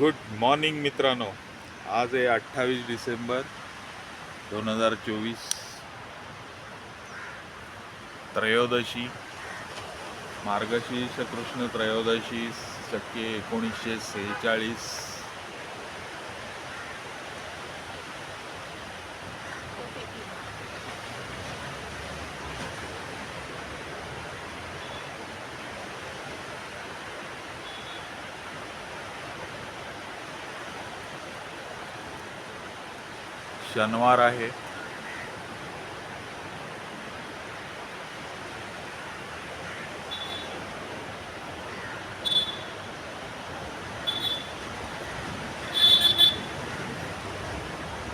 Good morning मित्रांनो. आज आहे अठ्ठावीस डिसेंबर दोन हजार चोवीस. त्रयोदशी. मार्गशीर्ष कृष्ण त्रयोदशी शक्य एकोणीसशे सेहेचाळीस. शनिवार आहे.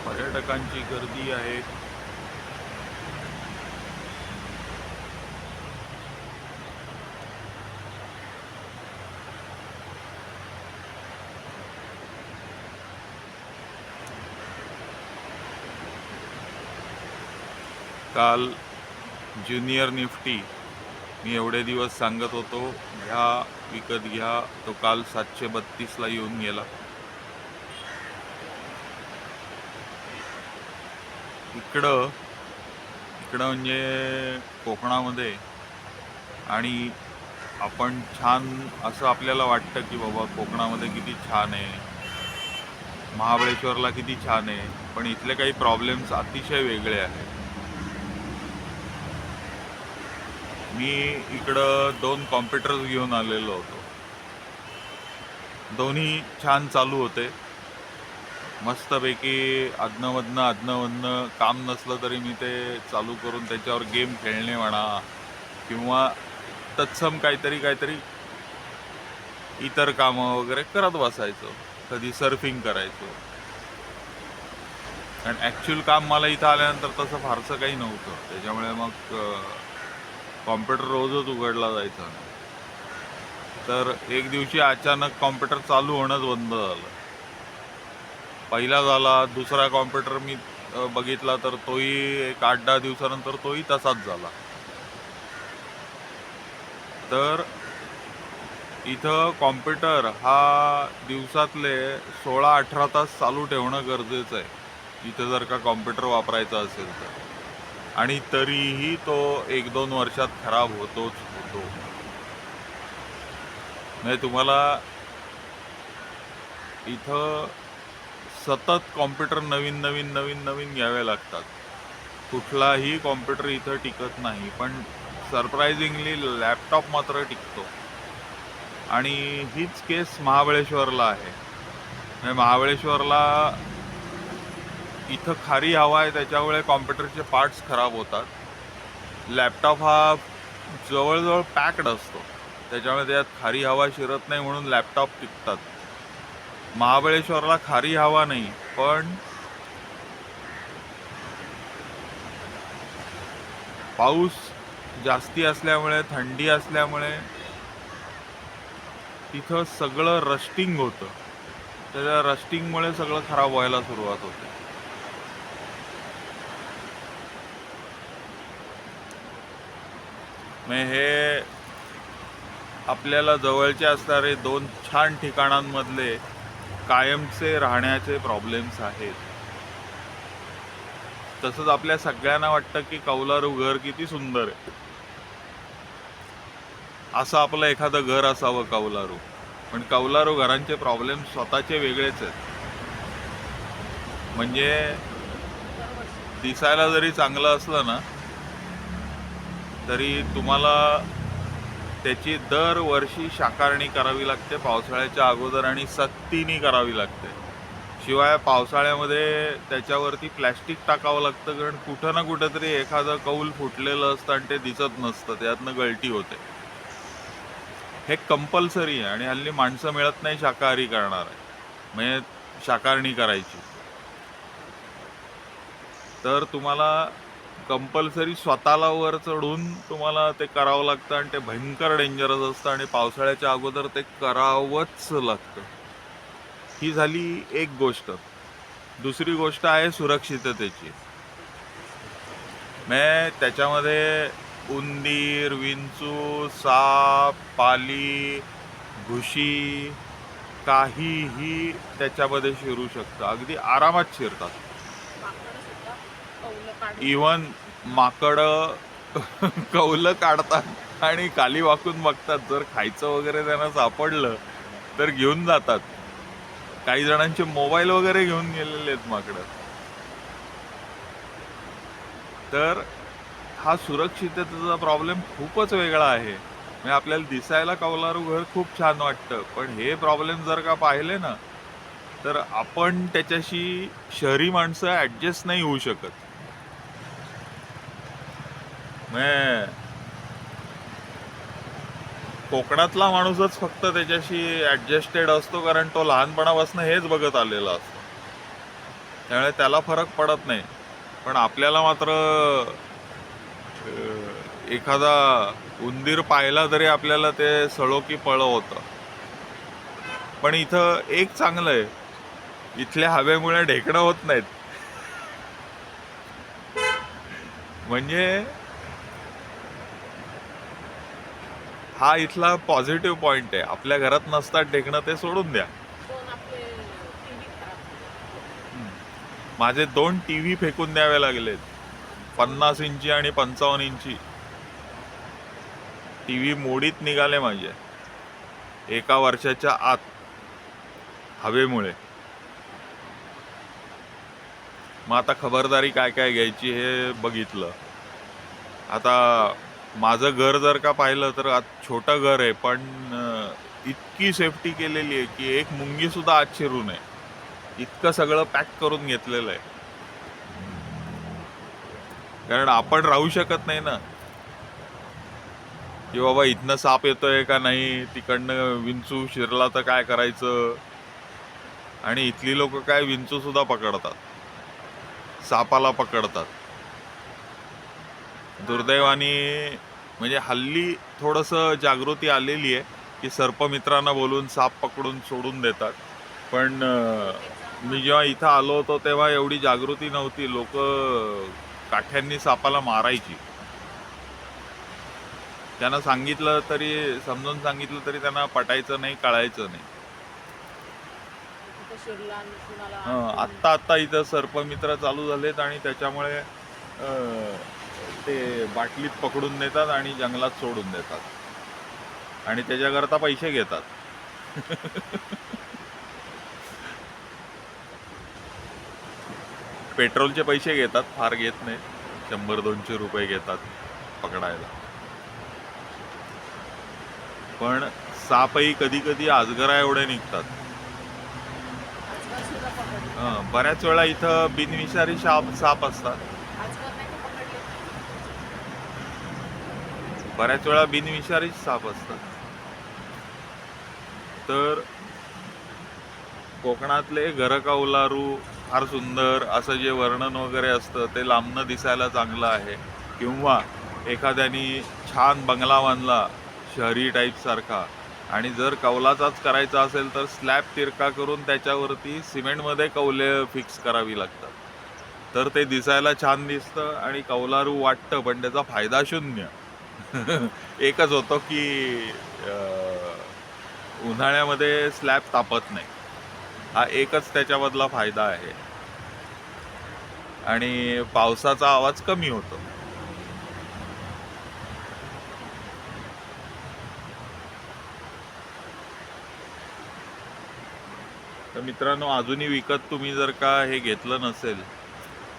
पर्यटकांची गर्दी आहे. काल ज्युनियर निफ्टी मी एवढे दिवस सांगत होतो घ्या विकत घ्या तो काल सातशे बत्तीसला येऊन गेला. इकडं इकडं म्हणजे कोकणामध्ये आणि आपण छान असं आपल्याला वाटतं की बाबा कोकणामध्ये किती छान आहे महाबळेश्वरला किती छान आहे पण इथले काही प्रॉब्लेम्स अतिशय वेगळे आहेत. मी इकडं दोन कॉम्प्युटर्स घेऊन आलेलो होतो. दोन्ही छान चालू होते. मस्तपैकी अधनंमधनं अधनंमधनं काम नसलं तरी मी ते चालू करून त्याच्यावर गेम खेळणे म्हणा किंवा तत्सम काहीतरी काहीतरी इतर कामं वगैरे करत बसायचो. कधी सर्फिंग करायचो. कारण ॲक्च्युअल काम मला इथं आल्यानंतर तसं फारसं काही नव्हतं. त्याच्यामुळे मग कॉम्प्युटर रोजच उघडला जायचा. तर एक दिवशी अचानक कॉम्प्युटर चालू होणंच बंद झालं. पहिला झाला दुसरा कॉम्प्युटर मी बघितला तर तोही एक आठ दहा दिवसानंतर तोही तसाच झाला. तर इथं कॉम्प्युटर हा दिवसातले सोळा अठरा तास चालू ठेवणं गरजेचं आहे. इथं जर का कॉम्प्युटर वापरायचा असेल तर. आणि तरीही तो एक दोन वर्षात खराब होतोच होतो. म्हणजे तुम्हाला इथं सतत कॉम्प्युटर नवीन नवीन नवीन नवीन घ्यावे लागतात. कुठलाही कॉम्प्युटर इथं टिकत नाही पण सरप्रायझिंगली लॅपटॉप मात्र टिकतो. आणि हीच केस महाबळेश्वरला आहे. म्हणजे महाबळेश्वरला इथं खारी हवा आहे त्याच्यामुळे कॉम्प्युटरचे पार्ट्स खराब होतात. लॅपटॉप हा जवळजवळ पॅक्ड असतो. त्याच्यामुळे त्यात खारी हवा शिरत नाही म्हणून लॅपटॉप टिकतात. महाबळेश्वरला खारी हवा नाही पण पाऊस जास्ती असल्यामुळे थंडी असल्यामुळे तिथं सगळं रस्टिंग होतं. त्याच्या रस्टिंगमुळे सगळं खराब व्हायला सुरुवात होते. मग हे आपल्याला जवळचे असणारे दोन छान ठिकाणांमधले कायमचे राहण्याचे प्रॉब्लेम्स आहेत. तसंच आपल्या सगळ्यांना वाटतं की कौलारू घर किती सुंदर आहे. असं आपलं एखादं घर असावं कौलारू. पण कौलारू घरांचे प्रॉब्लेम स्वतःचे वेगळेच आहेत. म्हणजे दिसायला जरी चांगलं असलं ना तरी तुम्हाला त्याची दरवर्षी शाकारणी करावी लागते पावसाळ्याच्या अगोदर आणि सक्तीने करावी लागते. शिवाय पावसाळ्यामध्ये त्याच्यावरती प्लॅस्टिक टाकावं लागतं कारण कुठं ना कुठं तरी एखादं कौल फुटलेलं असतं आणि ते दिसत नसतं त्यातनं गळती होते. हे कंपल्सरी आहे आणि हल्ली माणसं मिळत नाही शाकाहारी करणार. आहे म्हणजे शाकारणी करायची. तर तुम्हाला कंपल्सरी स्वतःला वर चढून तुम्हाला ते करावं लागतं आणि ते भयंकर डेंजरस असतं आणि पावसाळ्याच्या अगोदर ते करावंच लागतं. ही झाली एक गोष्ट. दुसरी गोष्ट आहे सुरक्षिततेची. म्हणजे त्याच्यामध्ये उंदीर विंचू साप पाली घुशी काहीही त्याच्यामध्ये शिरू शकतं. अगदी आरामात शिरतात माकडं सुद्धा कौलं काढून इवन माकडं कौलं काढतात आणि खाली वाकून बघतात. जर खायचं वगैरे त्यांना सापडलं तर घेऊन जातात. काही जणांचे मोबाईल वगैरे घेऊन गेलेले आहेत माकडं. तर हा सुरक्षिततेचा प्रॉब्लेम खूपच वेगळा आहे. म्हणजे आपल्याला दिसायला कौलारू घर खूप छान वाटतं. पण हे प्रॉब्लेम जर का पाहिले ना तर आपण त्याच्याशी शहरी माणसं ॲडजस्ट नाही होऊ शकत. कोकणातला माणूसच फक्त त्याच्याशी ॲडजस्टेड असतो कारण तो लहानपणापासून हेच बघत आलेला असतो. त्यामुळे त्याला फरक पडत नाही. पण आपल्याला मात्र एखादा उंदीर पाहिला तरी आपल्याला ते सळो की पळ होतं. पण इथं एक चांगलं आहे. इथल्या हवेमुळे ढेकणं होत नाहीत. म्हणजे हा इथला पॉझिटिव्ह पॉइंट आहे. आपल्या घरात नसतात ढेकणं ते सोडून द्या. माझे दोन टी व्ही फेकून द्यावे लागलेत. पन्नास इंची आणि पंचावन्न इंची. टी व्ही मोडीत निघाले माझे. एका वर्षाच्या आत. हवेमुळे. मग आता खबरदारी काय काय घ्यायची हे बघितलं. आता माझं घर जर का पाहिलं तर आत छोटं घर आहे पण इतकी सेफ्टी केलेली आहे की एक मुंगी सुद्धा आत शिरू नये. इतकं सगळं पॅक करून घेतलेलं आहे. कारण आपण राहू शकत नाही ना. की बाबा इथनं साप येतोय का नाही तिकडनं विंचू शिरला तर काय करायचं? आणि इथली लोक काय विंचू सुद्धा पकडतात. सापाला पकडतात. दुर्दैवाने म्हणजे हल्ली थोडंसं जागृती आलेली आहे की सर्पमित्रांना बोलून साप पकडून सोडून देतात. पण मी जेव्हा इथं आलो होतो तेव्हा एवढी जागृती नव्हती. लोक काठ्यांनी सापाला मारायची. त्यांना सांगितलं तरी समजून सांगितलं तरी त्यांना पटायचं नाही कळायचं नाही. हं, आत्ता आत्ता इथं सर्पमित्र चालू झालेत आणि त्याच्यामुळे ते बाटलीत पकडून देतात आणि जंगलात सोडून देतात. आणि त्याच्याकरता पैसे घेतात. पेट्रोलचे पैसे घेतात फार घेत नाहीत. शंभर दोनशे रुपये घेतात पकडायला. पण सापही कधी कधी आजगरा एवढे निघतात. बऱ्याच वेळा इथं बिनविषारी साप साप असतात आजकाल नाही का पकडले बऱ्याच वेळा बिनविषारीच साप असतात. तर कोकणातले घरकावलारू फार सुंदर असं जे वर्णन वगैरे असतं ते लांबणं दिसायला चांगलं आहे. किंवा एखाद्यानी छान बंगला बांधला शहरी टाईप सारखा. आणि जर कौलाचाच करायचा असेल तर स्लॅब तिरका करून त्याच्यावरती सिमेंटमध्ये कौले फिक्स करावी लागतात. तर ते दिसायला छान दिसतं आणि कौलारू वाटतं पण त्याचा फायदा शून्य. एकच होतो की उन्हाळ्यामध्ये स्लॅब तापत नाही. हा एकच त्याच्यामधला फायदा आहे. आणि पावसाचा आवाज कमी होतो. तर मित्रांनो अजूनही विकत तुम्ही जर का हे घेतलं नसेल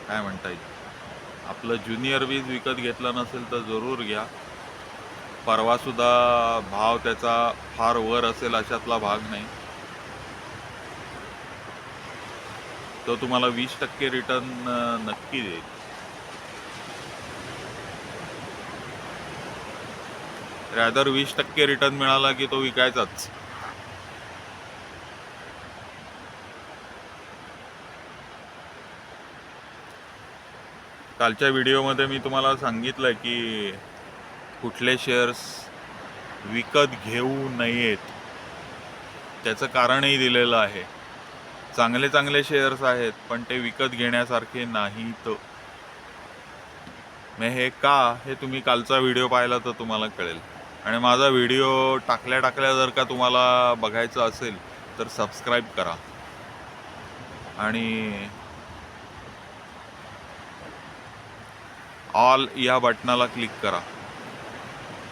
काय म्हणता येईल? आपलं ज्युनियर वीज विकत घेतलं नसेल तर जरूर घ्या. परवा सुद्धा भाव त्याचा फार वर असेल अशातला भाग नाही. तो तुम्हाला वीस टक्के रिटर्न नक्की देईल. रॅदर वीस टक्के रिटर्न मिळाला की तो विकायचाच. कालच्या व्हिडिओमध्ये मी तुम्हाला सांगितलं की कुठले शेअर्स विकत घेऊ नयेत त्याचं कारणही दिलेलं आहे. चांगले चांगले शेअर्स आहेत पण ते विकत घेण्यासारखे नाहीत. मग हे का? हे तुम्ही कालचा व्हिडिओ पाहिला तर तुम्हाला कळेल. आणि माझा व्हिडिओ टाकल्या टाकल्या जर का तुम्हाला बघायचं असेल तर सबस्क्राईब करा. आणि ऑल या बटनाला क्लिक करा.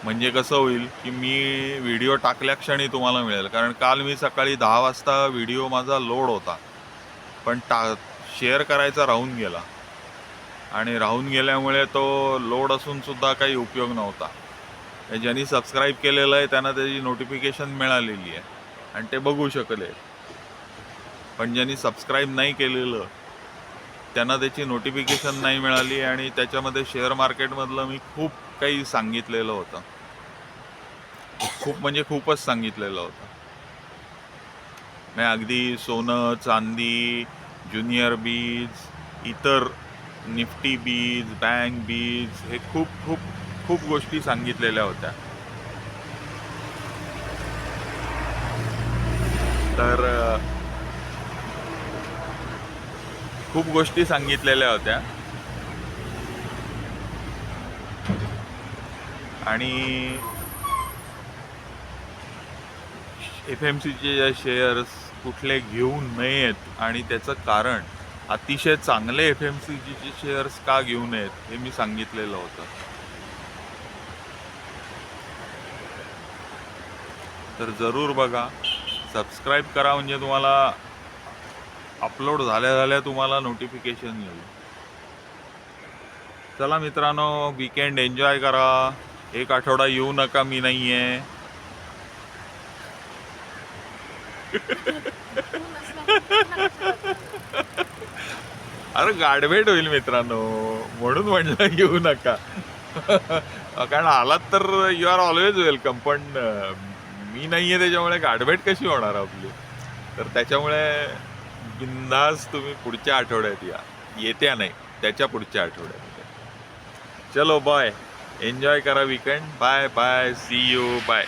म्हणजे कसं होईल की मी व्हिडिओ टाकल्या क्षणी तुम्हाला मिळेल. कारण काल मी सकाळी दहा वाजता व्हिडिओ माझा लोड होता. पण टा शेअर करायचा राहून गेला. आणि राहून गेल्यामुळे तो लोड असूनसुद्धा काही उपयोग नव्हता. ज्यांनी सबस्क्राईब केलेलं आहे त्यांना त्याची नोटिफिकेशन मिळालेली आहे. आणि ते बघू शकले. पण ज्यांनी सबस्क्राईब नाही केलेलं त्यांना त्याची नोटिफिकेशन नाही मिळाली आणि त्याच्यामध्ये शेअर मार्केटमधलं मी खूप काही सांगितलेलं होतं. खूप म्हणजे खूपच सांगितलेलं होतं. मी अगदी सोनं चांदी ज्युनियर बीज इतर निफ्टी बीज बँक बीज हे खूप खूप खूप गोष्टी सांगितलेल्या होत्या. तर खूप गोष्टी सांगितलेल्या होत्या. आणि एफ एम सीचे ज्या शेअर्स कुठले घेऊ नयेत आणि त्याचं कारण अतिशय चांगले एफ एम सीचे शेअर्स का घेऊ नयेत हे मी सांगितलेलं होतं. तर जरूर बघा सबस्क्राईब करा म्हणजे तुम्हाला अपलोड झाल्या झाल्या तुम्हाला नोटिफिकेशन येईल. चला मित्रांनो वीकेंड एन्जॉय करा. एक आठवडा येऊ नका मी नाही आहे अरे गाडभेट होईल मित्रांनो म्हणून म्हणलं येऊ नका. कारण आलात तर यू आर ऑलवेज वेलकम पण मी नाही आहे त्याच्यामुळे गाडभेट कशी होणार आपली? तर त्याच्यामुळे बिंदास तुम्ही पुढच्या आठवड्यात या. येत्या नाही त्याच्या पुढच्या आठवड्यात चलो बाय एन्जॉय करा weekend bye bye see you bye